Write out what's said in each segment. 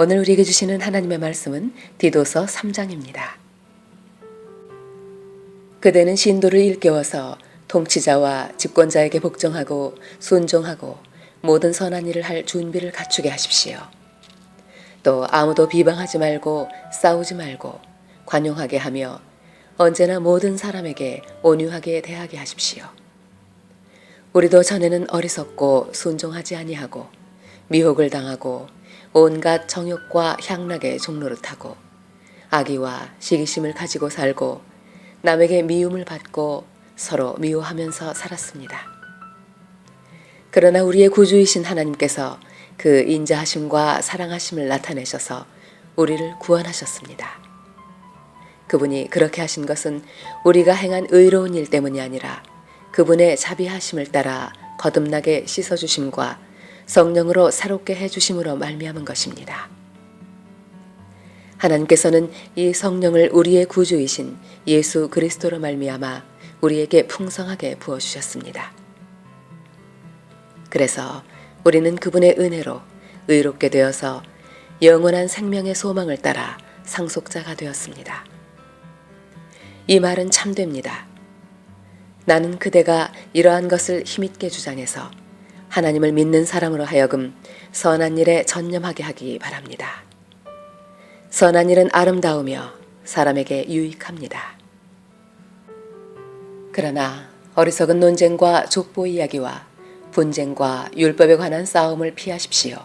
오늘 우리에게 주시는 하나님의 말씀은 디도서 3장입니다. 그대는 신도를 일깨워서 통치자와 집권자에게 복종하고 순종하고 모든 선한 일을 할 준비를 갖추게 하십시오. 또 아무도 비방하지 말고 싸우지 말고 관용하게 하며 언제나 모든 사람에게 온유하게 대하게 하십시오. 우리도 전에는 어리석고 순종하지 아니하고 미혹을 당하고 온갖 정욕과 향락의 종노릇하고 악의와 시기심을 가지고 살고 남에게 미움을 받고 서로 미워하면서 살았습니다. 그러나 우리의 구주이신 하나님께서 그 인자하심과 사랑하심을 나타내셔서 우리를 구원하셨습니다. 그분이 그렇게 하신 것은 우리가 행한 의로운 일 때문이 아니라 그분의 자비하심을 따라 거듭나게 씻어 주심과 성령으로 새롭게 해 주심으로 말미암은 것입니다. 하나님께서는 이 성령을 우리의 구주이신 예수 그리스도로 말미암아 우리에게 풍성하게 부어 주셨습니다. 그래서 우리는 그분의 은혜로 의롭게 되어서 영원한 생명의 소망을 따라 상속자가 되었습니다. 이 말은 참됩니다. 나는 그대가 이러한 것을 힘있게 주장해서 하나님을 믿는 사람으로 하여금 선한 일에 전념하게 하기 바랍니다. 선한 일은 아름다우며 사람에게 유익합니다. 그러나 어리석은 논쟁과 족보 이야기와 분쟁과 율법에 관한 싸움을 피하십시오.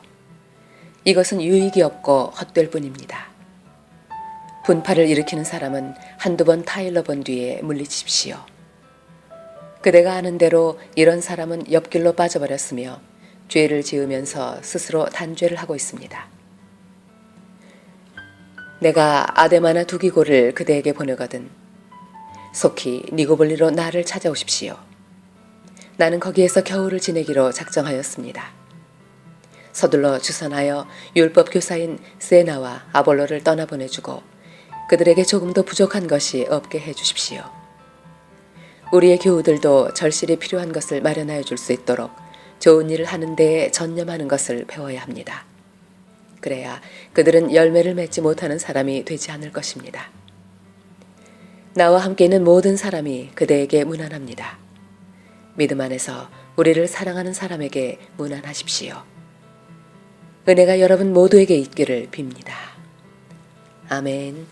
이것은 유익이 없고 헛될 뿐입니다. 분파를 일으키는 사람은 한두 번 타일러 본 뒤에 물리치십시오. 그대가 아는 대로 이런 사람은 옆길로 빠져버렸으며 죄를 지으면서 스스로 단죄를 하고 있습니다. 내가 아데마나 두기고를 그대에게 보내거든 속히 니고볼리로 나를 찾아오십시오. 나는 거기에서 겨울을 지내기로 작정하였습니다. 서둘러 주선하여 율법 교사인 세나와 아볼로를 떠나보내주고 그들에게 조금 더 부족한 것이 없게 해 주십시오. 우리의 교우들도 절실히 필요한 것을 마련하여 줄 수 있도록 좋은 일을 하는 데에 전념하는 것을 배워야 합니다. 그래야 그들은 열매를 맺지 못하는 사람이 되지 않을 것입니다. 나와 함께 있는 모든 사람이 그대에게 무난합니다. 믿음 안에서 우리를 사랑하는 사람에게 무난하십시오. 은혜가 여러분 모두에게 있기를 빕니다. 아멘.